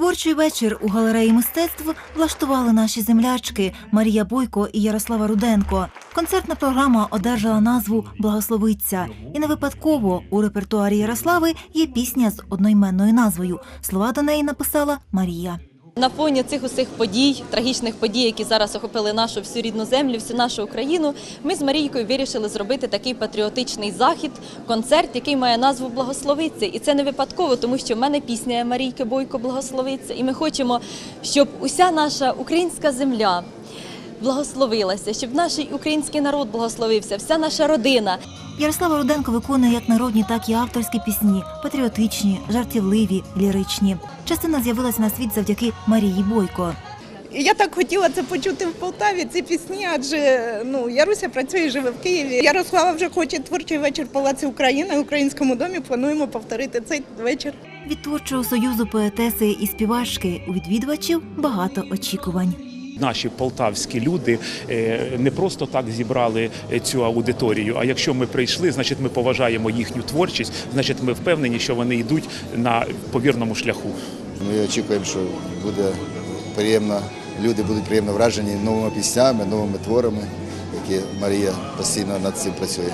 Творчий вечір у галереї мистецтв влаштували наші землячки Марія Бойко і Ярослава Руденко. Концертна програма одержала назву Благословиця. І не випадково у репертуарі Ярослави є пісня з одноіменною назвою. Слова до неї написала Марія. На фоні цих усіх подій, трагічних подій, які зараз охопили нашу всю рідну землю, всю нашу Україну, ми з Марійкою вирішили зробити такий патріотичний захід, концерт, який має назву Благословиться. І це не випадково, тому що в мене пісня Марійки Бойко Благословиться. І ми хочемо, щоб уся наша українська земля. Благословилася, щоб наш український народ благословився, вся наша родина. Ярослава Руденко виконує як народні, так і авторські пісні, патріотичні, жартівливі, ліричні. Частина з'явилася на світ завдяки Марії Бойко. Я так хотіла це почути в Полтаві, ці пісні, адже ну Яруся працює і живе в Києві. Ярослава вже хоче творчий вечір в Палаці України в українському домі. Плануємо повторити цей вечір. Від творчого союзу поетеси і співачки у відвідувачів багато очікувань. Наші полтавські люди е, не просто так зібрали е, цю аудиторію. А якщо ми прийшли, значить ми поважаємо їхню творчість, значить ми впевнені, що вони йдуть на повірному шляху. Ми очікуємо, що буде приємно, люди будуть приємно вражені новими піснями, новими творами, які Марія постійно над цим працює.